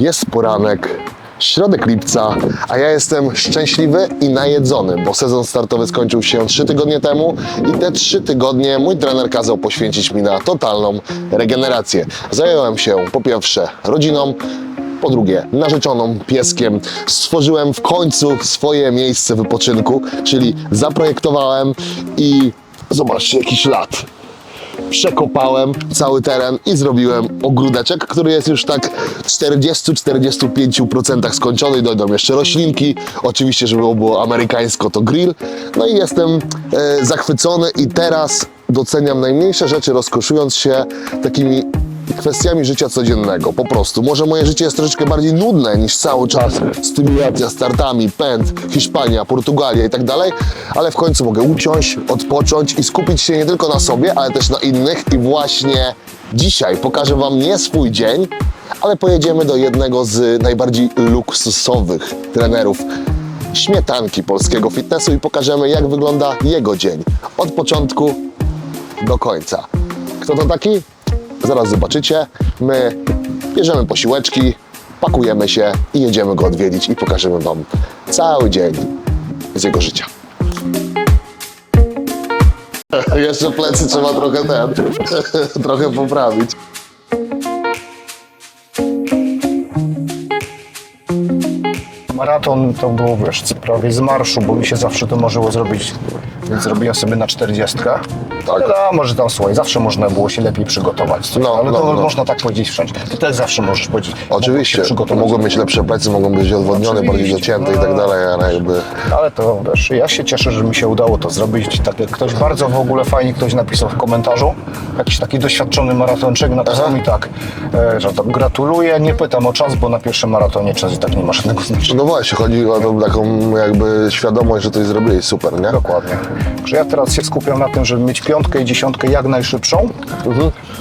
Jest poranek, środek lipca, a ja jestem szczęśliwy i najedzony, bo sezon startowy skończył się 3 tygodnie temu i te 3 tygodnie mój trener kazał poświęcić mi na totalną regenerację. Zająłem się po pierwsze rodziną, po drugie narzeczoną, pieskiem. Stworzyłem w końcu swoje miejsce wypoczynku, czyli zaprojektowałem i zobaczcie, jakiś lat przekopałem cały teren i zrobiłem ogródeczek, który jest już tak 40-45% skończony. Dojdą jeszcze roślinki, oczywiście, żeby było amerykańsko, to grill. No i jestem e, zachwycony i teraz doceniam najmniejsze rzeczy, rozkoszując się takimi kwestiami życia codziennego, po prostu. Może moje życie jest troszeczkę bardziej nudne niż cały czas stymulacja startami, pęd, Hiszpania, Portugalia i tak dalej, ale w końcu mogę usiąść, odpocząć i skupić się nie tylko na sobie, ale też na innych i właśnie dzisiaj pokażę Wam nie swój dzień, ale pojedziemy do jednego z najbardziej luksusowych trenerów śmietanki polskiego fitnessu i pokażemy jak wygląda jego dzień od początku do końca. Kto to taki? Zaraz zobaczycie. My bierzemy posiłeczki, pakujemy się i jedziemy go odwiedzić i pokażemy Wam cały dzień z jego życia. Jeszcze plecy trzeba trochę ten, trochę poprawić. Maraton to było, wiesz, prawie z marszu, bo mi się zawsze to marzyło zrobić, więc zrobiłem sobie na 40. Tak. No, może tam, słuchaj, zawsze można było się lepiej przygotować. No, ale no, to no. można tak powiedzieć wszędzie. Ty też zawsze możesz powiedzieć. Oczywiście, mogą mieć lepsze plecy, mogą być odwodnione, bardziej docięte i tak no. dalej, ale jakby... Ale to wiesz, ja się cieszę, że mi się udało to zrobić. Tak jak ktoś bardzo w ogóle fajnie ktoś napisał w komentarzu, jakiś taki doświadczony maratonczyk napisał Aha. mi tak, e, że to gratuluję, nie pytam o czas, bo na pierwszym maratonie czas i tak nie ma żadnego znaczenia. No właśnie, chodzi o tą taką jakby świadomość, że coś zrobiłeś super, nie? Dokładnie. Że ja teraz się skupiam na tym, żeby mieć piątkę i dziesiątkę jak najszybszą.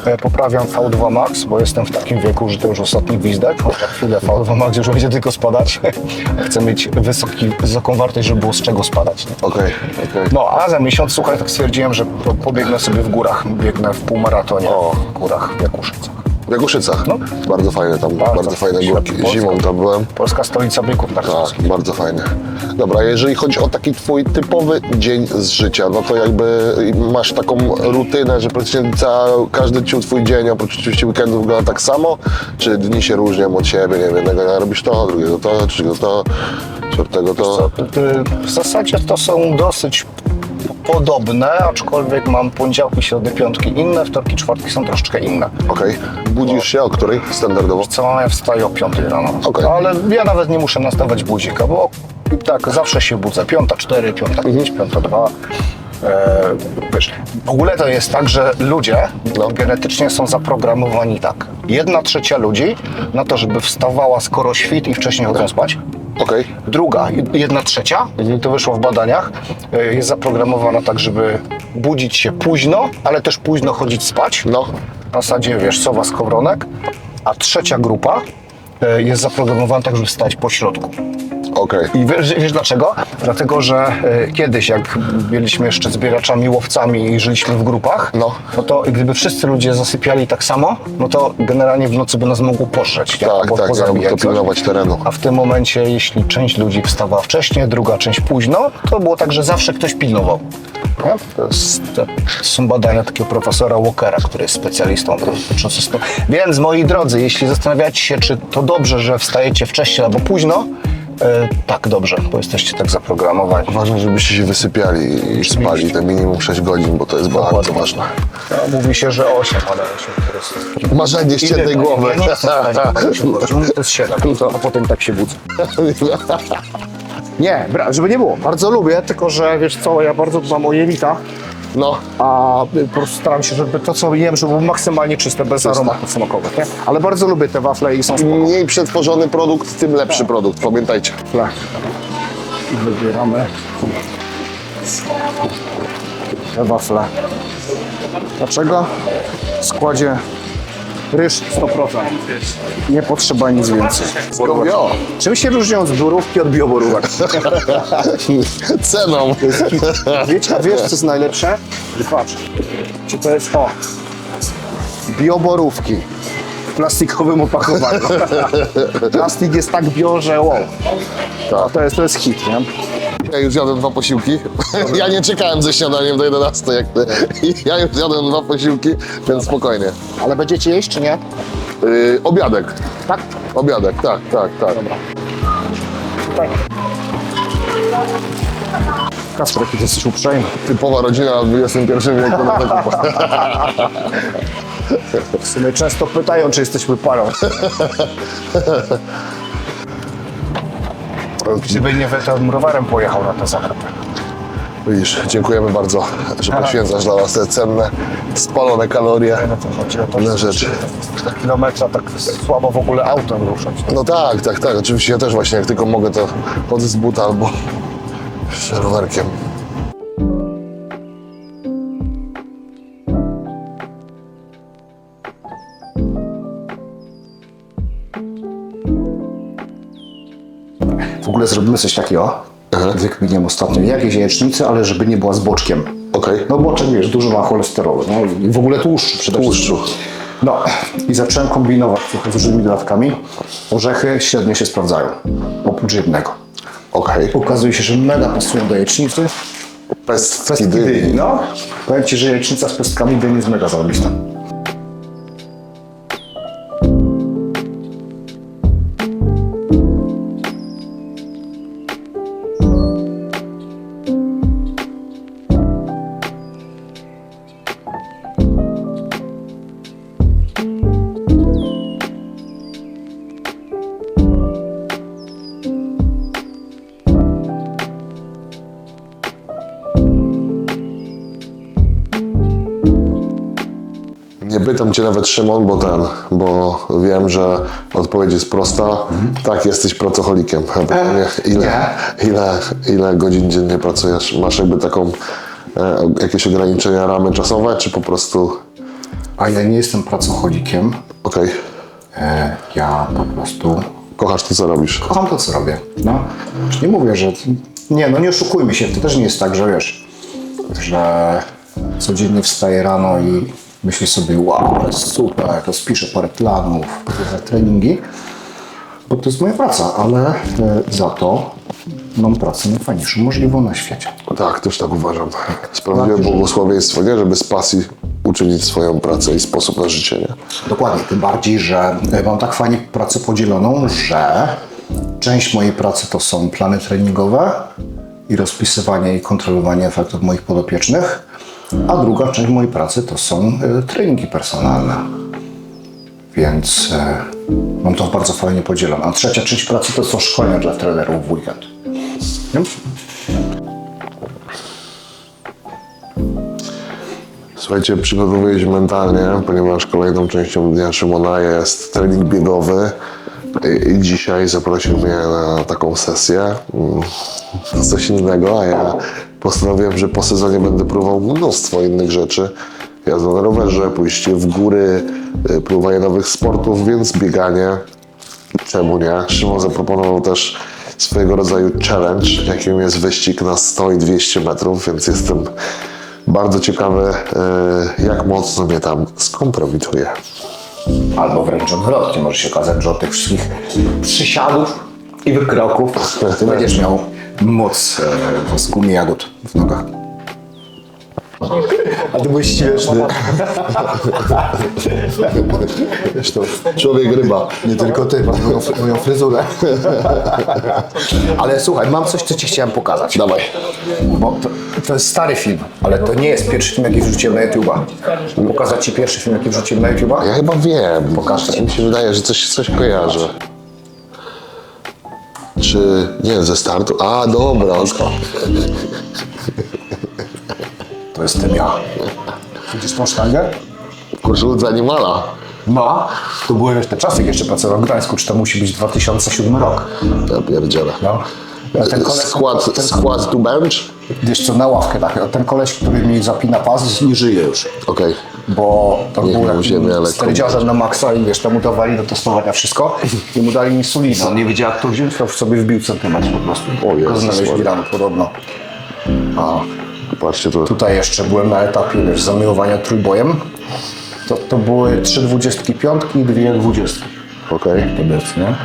E, Poprawiam V2 Max, bo jestem w takim wieku, że to już ostatni gwizdek. Za chwilę V2 Max już będzie tylko spadać. Chcę mieć wysoki, wysoką wartość, żeby było z czego spadać. Okej, okej. No, a za miesiąc, słuchaj, tak stwierdziłem, że po- pobiegnę sobie w górach. Biegnę w półmaratonie O. w górach, w Jakuszycach. W Jaguszycach. No. Bardzo fajne tam, Bardzo. bardzo, fajne górki. Zimą tam byłem. Polska stolica byków narciarskich. Tak, bardzo fajnie. Dobra, jeżeli chodzi o taki twój typowy dzień z życia, no to jakby masz taką rutynę, że praktycznie cały, każdy ci twój dzień, oprócz oczywiście weekendu wygląda tak samo, czy dni się różnią od siebie, nie wiem, jednego dnia robisz to, drugiego to, trzeciego to, czwartego to. W zasadzie to są dosyć podobne, aczkolwiek mam poniedziałki, środy, piątki inne, wtorki, czwartki są troszeczkę inne. Okej. Budzisz się o której standardowo? Co ja wstaję o 5 rano. Okej. Ale ja nawet nie muszę nastawać budzika, bo tak, zawsze się budzę. Piąta 4, piąta 5, piąta 2. E, wiesz, w ogóle to jest tak, że ludzie No. genetycznie są zaprogramowani tak. Jedna trzecia ludzi na to, żeby wstawała skoro świt i wcześniej chodzą spać. Okej. Druga, jedna trzecia, to wyszło w badaniach, e, jest zaprogramowana tak, żeby budzić się późno, ale też późno chodzić spać. No. W zasadzie, wiesz, sowa skowronek. A trzecia grupa e, jest zaprogramowana tak, żeby wstać po środku. Okej. I wiesz, wiesz dlaczego? Dlatego, że e, kiedyś, jak byliśmy jeszcze zbieraczami, łowcami i żyliśmy w grupach, No. no to gdyby wszyscy ludzie zasypiali tak samo, no to generalnie w nocy by nas mogło poszczeć. Tak, albo tak, ja pozabijać mógł to pilnować terenu. A w tym momencie, jeśli część ludzi wstawała wcześniej, druga część późno, to było tak, że zawsze ktoś pilnował. Nie? To, jest, to są badania takiego profesora Walkera, który jest specjalistą dotyczącym snu. Więc moi drodzy, jeśli zastanawiacie się, czy to dobrze, że wstajecie wcześniej albo późno, e, tak, dobrze, bo jesteście tak zaprogramowani. Ważne, żebyście się wysypiali i spali te minimum 6 godzin, bo to jest bardzo Dokładnie. ważne. No, mówi się, że 8, ale 8 to jest... Marzenie ściętej głowy. Nie, nie to jest 7, a potem tak się budzę. Nie, bra- żeby nie było. Bardzo lubię, tylko że wiesz co, ja bardzo dbam o jelita, No, a po prostu staram się, żeby to co jem, żeby było maksymalnie czyste, bez aromatów smakowych, nie? Ale bardzo lubię te wafle i są spoko. mniej przetworzony produkt, tym lepszy produkt, pamiętajcie. Wafle. I wybieramy te wafle. Dlaczego? W składzie ryż 100%. Nie potrzeba nic więcej. Jo, Czym się różnią zbiorówki od bioborówek? ceną. Wiecie, a wiesz co jest najlepsze? Patrz, czy to jest o bioborówki. plastikowym opakowaniu. Plastik jest tak biał, że wow. Tak. To jest, to jest hit, nie? Ja już jadłem dwa posiłki. Ja nie czekałem ze śniadaniem do 11 jak ty. Ja już jadłem dwa posiłki, więc spokojnie. Ale będziecie jeść, czy nie? Yy, obiadek. Tak? Obiadek, tak, tak, tak. Tak. Kasper, jaki ty jesteś uprzejmy. Typowa rodzina w XXI wieku. No tego. W sumie często pytają, czy jesteśmy parą. Gdyby nie wy, to bym rowerem pojechał na te zakupy. Widzisz, dziękujemy bardzo, że poświęcasz dla nas te cenne, spalone kalorie No to chodzi o to, na że rzeczy. 4 kilometra tak słabo w ogóle autem ruszać. No tak, tak, tak. Oczywiście ja też właśnie, jak tylko mogę, to chodzę z buta albo z rowerkiem. Zrobimy coś takiego, wykminiłem ostatnio, jakieś jajecznicy, ale żeby nie była z boczkiem. Okej. No boczek, wiesz, dużo ma cholesterolu, no w ogóle tłuszczu przede Tłuszczu. wszystkim. No i zacząłem kombinować trochę z różnymi dodatkami. Orzechy średnio się sprawdzają, oprócz jednego. Okej. Okazuje się, że mega pasują do jajecznicy. Pestki dyni. no. Powiem Ci, że jajecznica z pestkami dyni jest mega zarobista. Cię nawet Szymon, bo ten, bo wiem, że odpowiedź jest prosta. Tak, jesteś pracocholikiem. Pytanie, ile, ile, ile godzin dziennie pracujesz? Masz jakby taką e, jakieś ograniczenia, ramy czasowe, czy po prostu A ja nie jestem pracocholikiem. okej, E, ja po prostu kochasz to, co robisz? kocham to, co robię. No. Już nie mówię, że... Nie, no nie oszukujmy się. To też nie jest tak, że wiesz, że codziennie wstaję rano i myślę sobie, wow, ale super, rozpiszę parę planów, parę treningi, bo to jest moja praca, ale e, za to mam pracę najfajniejszą możliwą na świecie. Tak, też tak uważam. Sprawiedliwe błogosławieństwo, nie? Żeby z pasji uczynić swoją pracę i sposób na życie, nie? Dokładnie, tym bardziej, że mam tak fajnie pracę podzieloną, że część mojej pracy to są plany treningowe i rozpisywanie i kontrolowanie efektów moich podopiecznych, a druga część mojej pracy to są e, treningi personalne. Więc e, mam to bardzo fajnie podzielone. A trzecia część pracy to są szkolenia dla trenerów w weekend. Nie? Słuchajcie, przygotowuję się mentalnie, ponieważ kolejną częścią dnia Szymona jest trening biegowy. I- dzisiaj zaprosił mnie na taką sesję. mm, Coś innego, a ja postanowiłem, że po sezonie będę próbował mnóstwo innych rzeczy. Jazda na rowerze, pójście w góry, y, próbowanie nowych sportów, więc bieganie. Czemu nie? Szymon zaproponował też swojego rodzaju challenge, jakim jest wyścig na 100 i 200 metrów, więc jestem bardzo ciekawy, e, jak mocno mnie tam skompromituje. Albo wręcz odwrotnie, może się okazać, że od tych wszystkich przysiadów i wykroków ty będziesz miał moc e, z gumy jagód w nogach. A ty byłeś śmieszny. Człowiek ryba. Nie tylko ty, masz moją, moją fryzurę. Ale słuchaj, mam coś, co ci chciałem pokazać. Dawaj. Bo to, to jest stary film, ale to nie jest pierwszy film, jaki wrzuciłem na YouTube'a. Pokazać ci pierwszy film, jaki wrzuciłem na YouTube'a? Ja chyba wiem. Pokażę. Mi się wydaje, że coś, coś kojarzę. Czy nie ze startu? A, dobra. To jestem ja. Widzisz tą sztangę? Koszulce animala. No, to były te czasy, jak jeszcze pracował w Gdańsku, czy to musi być 2007 rok. Ja pierdzielę. No. Ten Skład, ten, skład to bench? Wiesz co, na ławkę tak, ten koleś, który mi zapina pas, nie żyje już. Okej. Bo to Nie był miał ziemi, ale z na maksa i wiesz, temu dawali do testowania wszystko i mu dali insulinę. On nie wiedział jak to wziąć, to w sobie wbił centymetr po prostu. O Jezus Maria. rano podobno. A Patrzcie tu. tutaj jeszcze byłem na etapie, wiesz, zamiłowania trójbojem. To, to były trzy dwudziestki piątki i dwie dwudziestki. Okej. Powiedzmy, nie?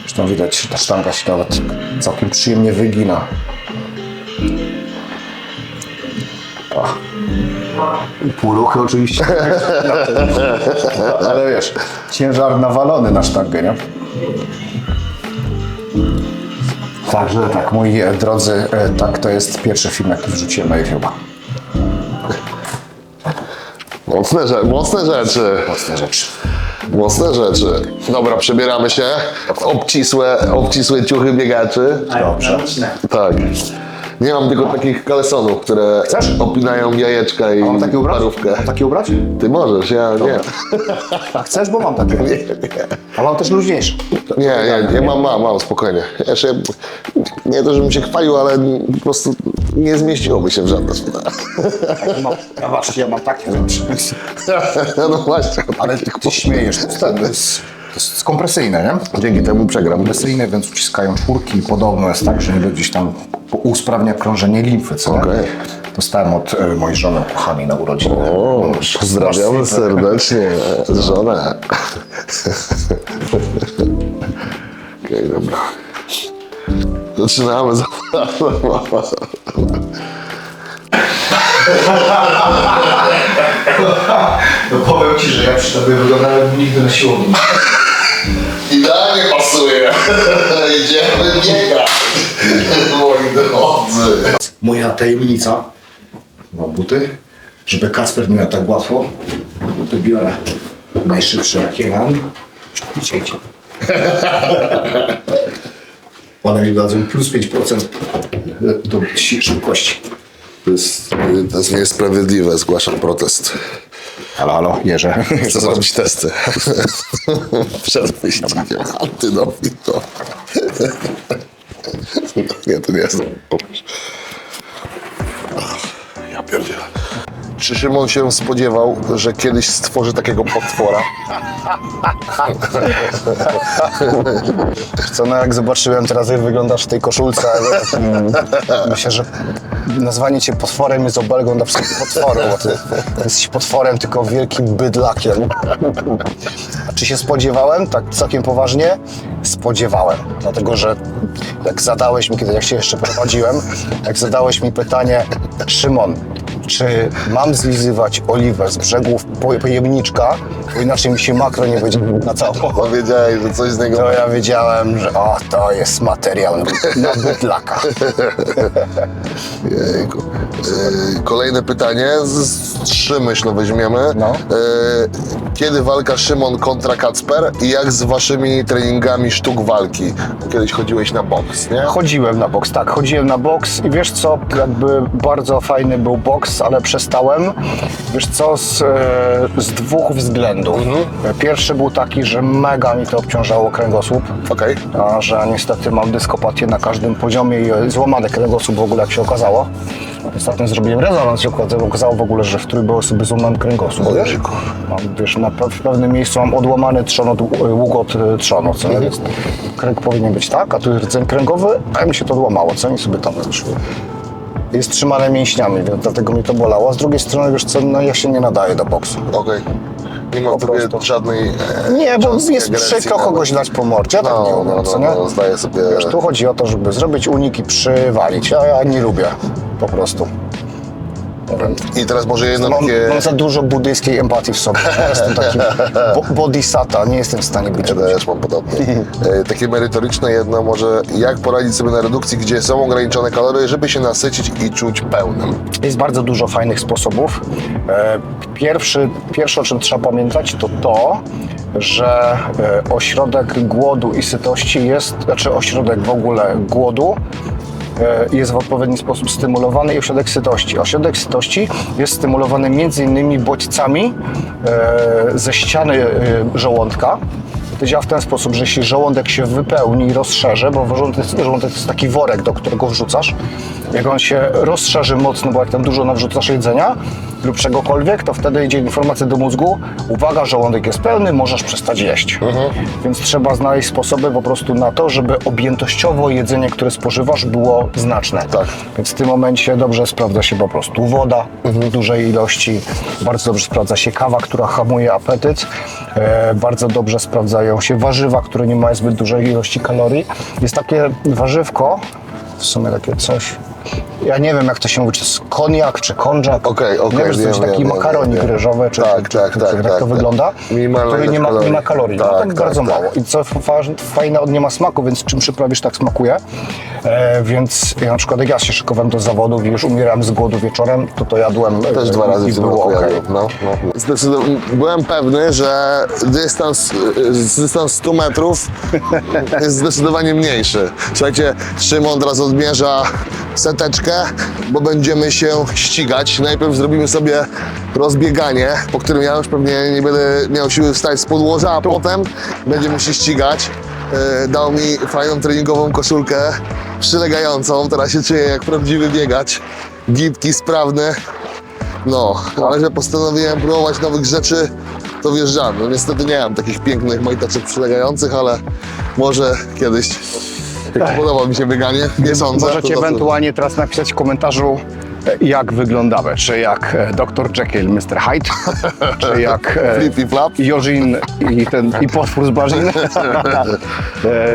Zresztą widać, że ta sztanga się nawet całkiem przyjemnie wygina. Ach. I Półruchy oczywiście. Ale wiesz, ciężar nawalony na sztangę, nie? Także tak, moi drodzy, e, tak to jest pierwszy film, jaki wrzuciłem na YouTube'a. Mocne, rze- mocne rzeczy. Mocne rzeczy. Mocne rzeczy. Dobra, przebieramy się w obcisłe, obcisłe ciuchy biegaczy. Dobrze. Tak. Nie mam tylko takich kalesonów, które Chcesz? opinają jajeczka i Mam taki ubrać? parówkę. Mam taki ubrać? Ty możesz, ja nie. A chcesz, bo mam takie. A mam też luźniejsze. Nie, nie, nie mam, mam, mam, spokojnie. Jeszcze, nie to, żebym się chwalił, ale po prostu nie zmieściłoby się w żadne słowa. Mam, ja właśnie, ja mam takie rzeczy. No właśnie. Ale ty, ty śmiejesz, to jest, to jest, to jest kompresyjne, nie? Dzięki temu przegram. Kompresyjne, więc uciskają czwórki i podobno jest tak, że niby gdzieś tam usprawnia krążenie limfy, co? Okej. Dostałem od e, mojej żony kochanej na urodziny. O, pozdrawiamy serdecznie żonę. Okej, dobra. Zaczynamy. No powiem ci, że ja przy tobie wyglądałem nigdy na siłowni. Idealnie pasuje. Idziemy biegać. Moi drodzy. Moja tajemnica, mam buty, żeby Kasper nie miał tak łatwo, to biorę najszybsze jakie mam. Idźcie, idźcie. One mi dadzą plus 5% do szybkości. To jest, to jest niesprawiedliwe, zgłaszam protest. Halo, halo, Jerze. Chcę zrobić testy. Przed wyścigiem. Antynowit to. Nie, to nie jest. Ja pierdzielę. Czy Szymon się spodziewał, że kiedyś stworzy takiego potwora? Co, no jak zobaczyłem teraz, jak wyglądasz w tej koszulce, myślę, że nazwanie cię potworem jest obelgą dla wszystkich potworów, bo ty jesteś potworem, tylko wielkim bydlakiem. Czy się spodziewałem? Tak całkiem poważnie? Spodziewałem, dlatego że jak zadałeś mi, kiedy jak się jeszcze prowadziłem, jak zadałeś mi pytanie, Szymon, czy mam zlizywać oliwę z brzegów poje- pojemniczka, bo inaczej mi się makro nie będzie na całą Powiedziałeś, że coś z niego to ja wiedziałem, że o, to jest materiał na bydlaka. Jejku. Yy, Kolejne pytanie, z, z trzy myślę weźmiemy. No. Kiedy walka Szymon kontra Kacper i jak z waszymi treningami sztuk walki? Kiedyś chodziłeś na boks, nie? Chodziłem na boks, tak, chodziłem na boks i wiesz co, jakby bardzo fajny był boks, ale przestałem, wiesz co, z, e, z dwóch względów. Pierwszy był taki, że mega mi to obciążało kręgosłup, Okej. a że niestety mam dyskopatię na każdym poziomie i złamany kręgosłup w ogóle, jak się okazało. Ostatnio zrobiłem rezonans, się okazało, okazało w ogóle, że w trójboj sobie złamałem kręgosłup, wiesz? Mam, wiesz, na, w pewnym miejscu mam odłamany trzon od, łuk od e, trzonu, co nie? Więc kręg powinien być tak, a tu jest rdzeń kręgowy, a mi się to odłamało, co nie sobie tam wyszło. Jest trzymane mięśniami, więc dlatego mi to bolało. A z drugiej strony, wiesz co, no ja się nie nadaję do boksu. Okej. Nie mam Po tobie prostu. żadnej e, Nie, bo cząstki jest agresji przykro kogoś dać po mordzie, ja tak nie No, umiem, no, co no, nie? no, zdaję sobie... Wiesz, tu chodzi o to, żeby zrobić unik i przywalić, a ja nie lubię, po prostu. I teraz może jedno Mam, takie... mam za dużo buddyjskiej empatii w sobie. Ja jestem taki bo, bodhisatta, nie jestem w stanie być Ja też mam podobnie. E, takie merytoryczne jedno może, jak poradzić sobie na redukcji, gdzie są ograniczone kalorie, żeby się nasycić i czuć pełnym. Jest bardzo dużo fajnych sposobów. E, Pierwszy, pierwsze, o czym trzeba pamiętać, to to, że e, ośrodek głodu i sytości jest, znaczy ośrodek w ogóle głodu jest w odpowiedni sposób stymulowany i ośrodek sytości. Ośrodek sytości jest stymulowany innymi bodźcami e, ze ściany e, żołądka, to działa w ten sposób, że jeśli żołądek się wypełni i rozszerzy, bo żołądek, żołądek to jest taki worek, do którego wrzucasz, jak on się rozszerzy mocno, bo jak tam dużo nawrzucasz jedzenia lub czegokolwiek, to wtedy idzie informacja do mózgu, uwaga, żołądek jest pełny, możesz przestać jeść. Więc trzeba znaleźć sposoby po prostu na to, żeby objętościowo jedzenie, które spożywasz, było znaczne. Tak. Więc w tym momencie dobrze sprawdza się po prostu woda w dużej ilości, bardzo dobrze sprawdza się kawa, która hamuje apetyt, e, bardzo dobrze sprawdzają się warzywa, które nie mają zbyt dużej ilości kalorii. Jest takie warzywko, w sumie takie coś, ja nie wiem jak to się mówi, czy to jest koniak, czy konżak. Okej, okej, Nie wiem, czy to jest taki wiem, makaronik wiem, ryżowy, czy, Tak, czy, tak, czy, tak, czy, jak tak, to tak. wygląda. Minimalna który nie ma, ilość nie ma kalorii. kalorii, no Tak, tak, tak, bardzo tak. mało. I co fa- fajne, on nie ma smaku, więc czym przyprawisz, tak smakuje. E, więc ja na przykład jak ja się szykowałem do zawodów i już umierałem z głodu wieczorem, to to jadłem Też e, dwa razy i było jadłem. No, no. Zdecydowanie byłem pewny, że dystans, y, dystans 100 metrów jest zdecydowanie mniejszy. Słuchajcie, Szymon teraz odmierza seteczkę, bo będziemy się ścigać. Najpierw zrobimy sobie rozbieganie, po którym ja już pewnie nie będę miał siły wstać z podłoża, a potem będziemy się ścigać. Y, Dał mi fajną treningową koszulkę przylegającą. Teraz się czuję jak prawdziwy biegacz. Gitki, sprawny. No, ale że postanowiłem próbować nowych rzeczy, to wjeżdżamy. No, niestety nie mam takich pięknych majteczek przylegających, ale może kiedyś. Jak podoba mi się bieganie, nie sądzę. Możecie to- to- ewentualnie teraz napisać w komentarzu, e, jak wyglądamy. Czy jak e, Dr. Jekyll, Mr. Hyde, czy jak e, Flip i flap. Jorzin i, ten, i potwór z Barzin,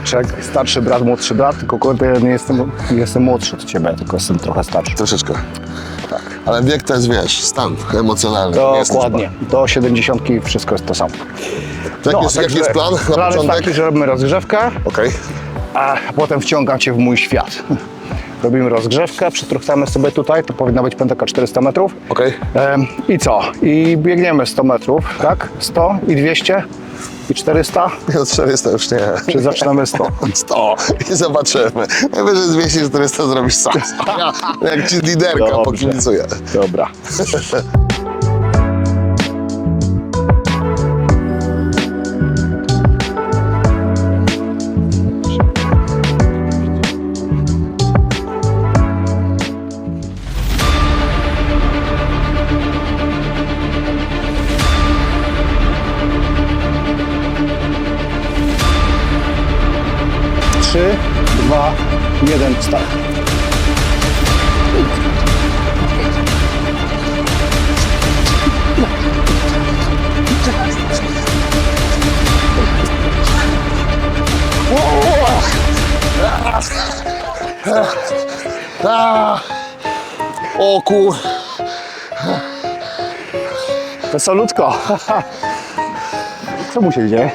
czy jak starszy brat, młodszy brat, tylko kurde, ja nie jestem, nie jestem młodszy od ciebie, tylko jestem trochę starszy. Troszeczkę. Ale wiek to jest, wiesz, stan emocjonalny. Dokładnie. Do 70 wszystko jest to samo. pan. Jak jest, jaki jest plan na plan jest początek? taki, że robimy rozgrzewkę, Okej. A potem wciągam cię w mój świat. Robimy rozgrzewkę, przetruchtamy sobie tutaj, to powinna być pętaka 400 metrów. Okej. Em, I co? I biegniemy 100 metrów, tak? 100 i 200 i 400, No 400 już nie. czy zaczynamy 100? 100 i zobaczymy. Najwyżej z 200-400 zrobisz sam. Ja, jak ci liderka pokibicuję. Dobra. Wesolutko. Co mu się dzieje?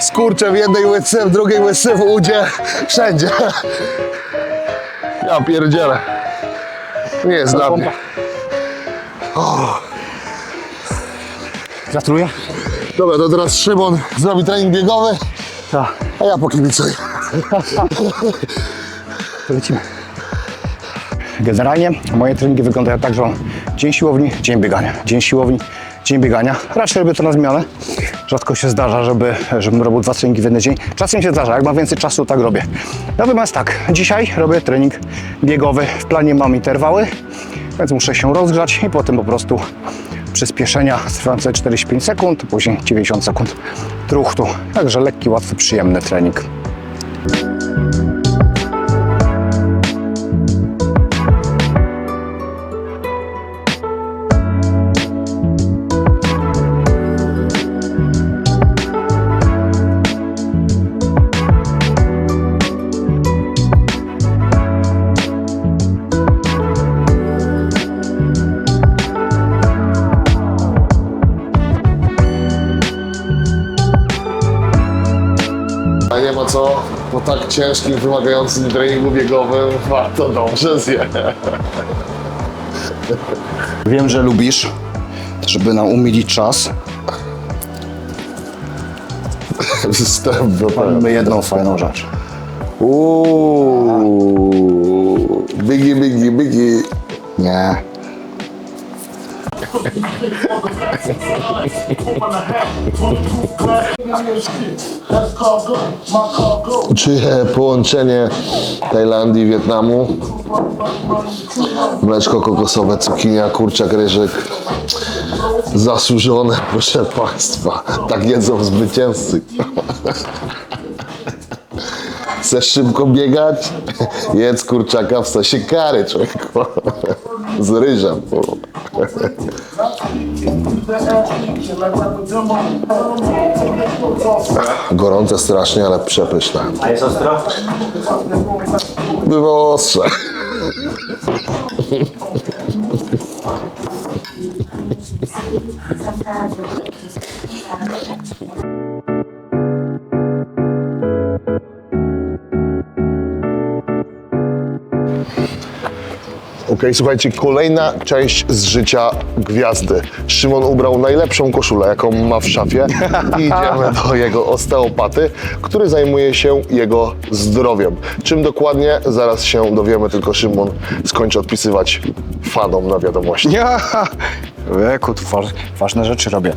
Skurcze w jednej łydce, w drugiej łydce w udzie, wszędzie. Ja pierdzielę. Nie jest dla mnie. Gratuluję. Dobra, to teraz Szymon zrobi trening biegowy, Tak, a ja pokibicuję. to lecimy. Generalnie moje treningi wyglądają tak, że mam dzień siłowni, dzień biegania, dzień siłowni, dzień biegania. Raczej robię to na zmianę. Rzadko się zdarza, żeby, żebym robił dwa treningi w jeden dzień. Czasem się zdarza, jak mam więcej czasu, tak robię. Natomiast tak, dzisiaj robię trening biegowy. W planie mam interwały, więc muszę się rozgrzać i potem po prostu przyspieszenia trwające 45 sekund, później 90 sekund truchtu. Także lekki, łatwy, przyjemny trening. Po tak ciężkim, wymagającym treningu biegowym warto dobrze zjeść. Wiem, że lubisz, żeby nam umilić czas. Wstęp do Mamy jedną fajną rzecz. Uuu, bigi, bigi, bigi. Nie. Czuję połączenie Tajlandii, Wietnamu. Mleczko kokosowe, cukinia, kurczak, ryżyk. Zasłużone, proszę Państwa. Tak jedzą zwycięzcy. Chcesz szybko biegać? Jedz kurczaka w sosie kary, człowieku. Z ryżem. Gorące strasznie, ale przepyszne. A jest ostro? Bywa ostrze. Okej, słuchajcie, kolejna część z życia gwiazdy. Szymon ubrał najlepszą koszulę, jaką ma w szafie i idziemy do jego osteopaty, który zajmuje się jego zdrowiem. Czym dokładnie, zaraz się dowiemy, tylko Szymon skończy odpisywać fanom na wiadomości. Ja! Waż, ważne rzeczy robię.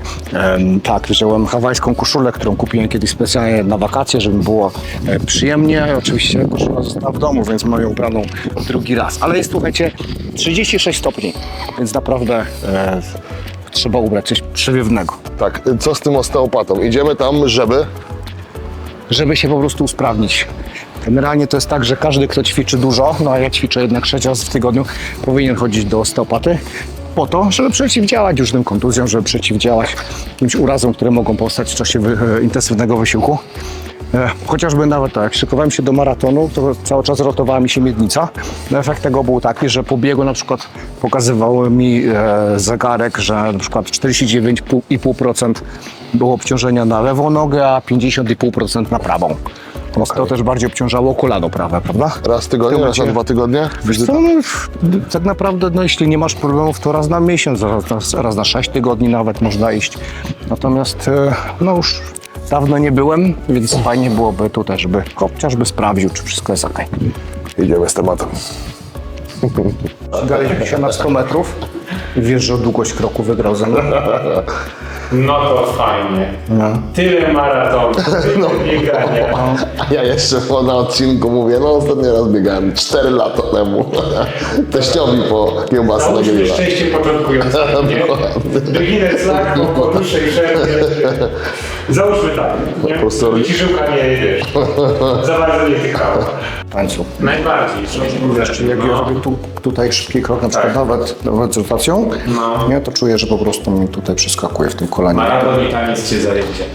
Tak, wziąłem hawajską koszulę, którą kupiłem kiedyś specjalnie na wakacje, żeby było e, przyjemnie. Oczywiście koszula została w domu, więc mam ją ubraną drugi raz. Ale jest, słuchajcie, 36 stopni, więc naprawdę e, trzeba ubrać coś przewiewnego. Tak, co z tym osteopatą? Idziemy tam, żeby... żeby się po prostu usprawnić. Generalnie to jest tak, że każdy, kto ćwiczy dużo, no a ja ćwiczę jednak sześć razy w tygodniu, powinien chodzić do osteopaty po to, żeby przeciwdziałać różnym kontuzjom, żeby przeciwdziałać jakimś urazom, które mogą powstać w czasie e, intensywnego wysiłku. E, Chociażby nawet tak, jak szykowałem się do maratonu, to cały czas rotowała mi się miednica. No efekt tego był taki, że po biegu na przykład pokazywał mi e, zegarek, że na przykład 49,5% było obciążenia na lewą nogę, a 50,5% na prawą. Więc to też bardziej obciążało kolano prawe, prawda? Raz w tygodniu, raz na dwa tygodnie? Wiesz co, no, tak naprawdę, no, jeśli nie masz problemów, to raz na miesiąc, raz na, raz na 6 tygodni nawet można iść. Natomiast, e, no już dawno nie byłem, więc fajnie byłoby tutaj, żeby chociażby sprawdził, czy wszystko jest ok. Idziemy z tematem. Daliśmy się na 100 metrów i wiesz, że długość kroku wygrał ze mną. No to fajnie. Tyle maratonów, tyle biegania. A ja jeszcze po- na odcinku mówię, no ostatni raz biegałem 4 lata temu. Teściowi po kiełbasę na Załóżmy grilla. szczęście początkującego, nie? Beginner's luck po, po dłuższej przerwie. Załóżmy tak, nie? prostu- I ci żyłka nie, wiesz, za bardzo nie tykała. tańcu. Najbardziej. Jak ja robię tu, tutaj szybki krok, na przykład nawet, nawet z rotacją, No. nie, to czuję, że po prostu mi tutaj przeskakuje w tym kolanie. Maraton i taniec cię zajęcie.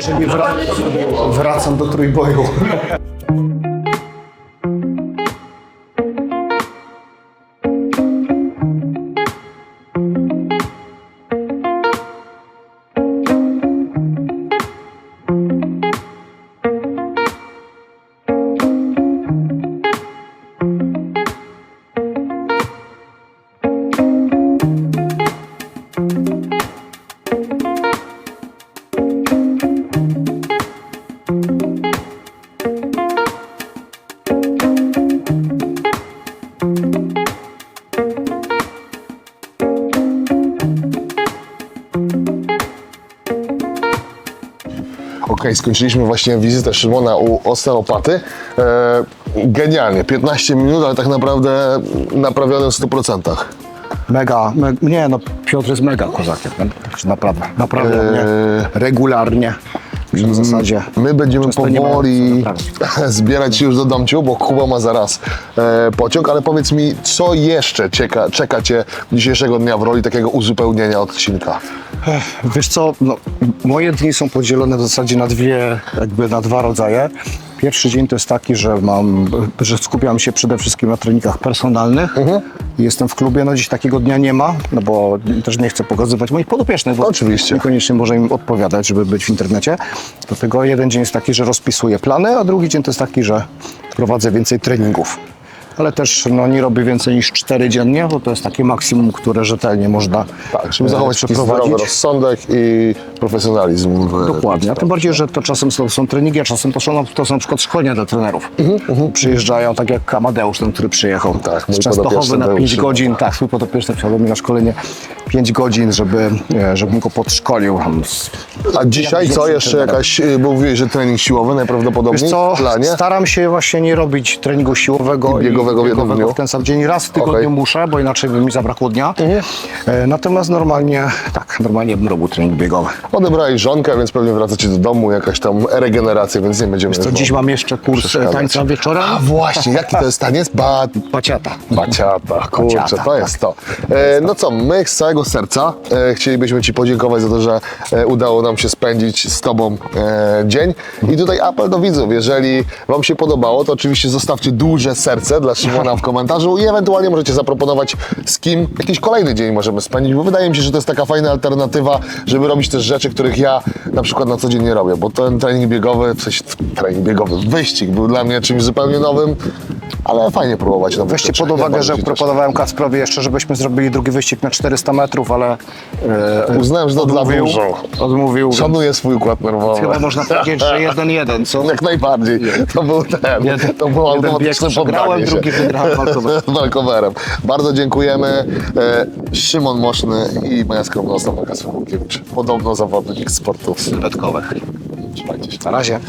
Czyli wra wracam do trójboju. Skończyliśmy właśnie wizytę Szymona u osteopaty. E, genialnie, 15 minut, ale tak naprawdę naprawiony w 100%. Mega, me, nie no, Piotr jest mega kozakiem, naprawdę, naprawdę Eee. mnie w zasadzie. My będziemy Często nie ma powoli naprawić. zbierać się już do domciu, bo Kuba ma zaraz e, pociąg, ale powiedz mi, co jeszcze czeka, czeka Cię dzisiejszego dnia w roli takiego uzupełnienia odcinka? Wiesz co, no, moje dni są podzielone w zasadzie na dwie, jakby na dwa rodzaje. Pierwszy dzień to jest taki, że mam, że skupiam się przede wszystkim na treningach personalnych. Jestem w klubie, no dziś takiego dnia nie ma, no bo też nie chcę pokazywać moich podopiecznych, bo Oczywiście. niekoniecznie może im odpowiadać, żeby być w internecie. Dlatego jeden dzień jest taki, że rozpisuję plany, a drugi dzień to jest taki, że prowadzę więcej treningów. Ale też no, nie robię więcej niż 4 dziennie, bo to jest takie maksimum, które rzetelnie można Tak, żeby e, zachować zdrowy rozsądek i profesjonalizm. W, Dokładnie, a tym bardziej, że to czasem są, są treningi, a czasem to są, to są na przykład szkolenia dla trenerów. Przyjeżdżają, tak jak Amadeusz, ten, który przyjechał Mhm, Tak, mój z Częstochowy podopieczny na był 5 przy- godzin, tak, swój podopieczny wsiadł mi na szkolenie 5 godzin, żeby, e, żebym go podszkolił. Tam z- A dzisiaj co? Jeszcze jakaś, y, bo mówiłeś, że trening siłowy najprawdopodobniej Wiesz co, w planie? staram się właśnie nie robić treningu siłowego I w jednym dniu? w ten sam dzień. Raz w tygodniu Okej. Mhm. muszę, bo inaczej by mi zabrakło dnia. E, Natomiast normalnie, tak, normalnie bym robił trening biegowy. Odebrałeś żonkę, więc pewnie wracacie do domu, jakaś tam regeneracja, więc nie będziemy... To już dziś mam jeszcze kurs e, przeszkadzać. tańca. A właśnie, jaki to jest taniec? Ba... Baciata. Baciata, kurczę, Baciata, to jest to. E, no co, my z całego serca e, chcielibyśmy Ci podziękować za to, że e, udało nam się spędzić z Tobą e, dzień. I tutaj apel do widzów, jeżeli Wam się podobało, to oczywiście zostawcie duże serce dla Szymona w komentarzu i ewentualnie możecie zaproponować z kim jakiś kolejny dzień możemy spędzić, bo wydaje mi się, że to jest taka fajna alternatywa, żeby robić też rzeczy, których ja na przykład na co dzień nie robię, bo ten trening biegowy, w sensie trening biegowy, wyścig był dla mnie czymś zupełnie nowym, ale fajnie próbować nowych Weźcie pod uwagę, że proponowałem Kacprowi jeszcze, żebyśmy zrobili drugi wyścig na 400 metrów, ale e, Uznałem, że to dla odmówił. dużo. Odmówił. Szanuję swój układ nerwowy. Chyba można powiedzieć, że jeden jeden, co? Jak najbardziej. To był ten. To był jeden bieg automatyczne przegrałem, poddanie się. Drugi wygrałem walkowerem. walkowerem. Bardzo dziękujemy. E, Szymon Moszny i moja skromna osoba Kasper Łukiewicz. Podobno zawodnik sportów. Dodatkowe. Trzymajcie się. Na razie.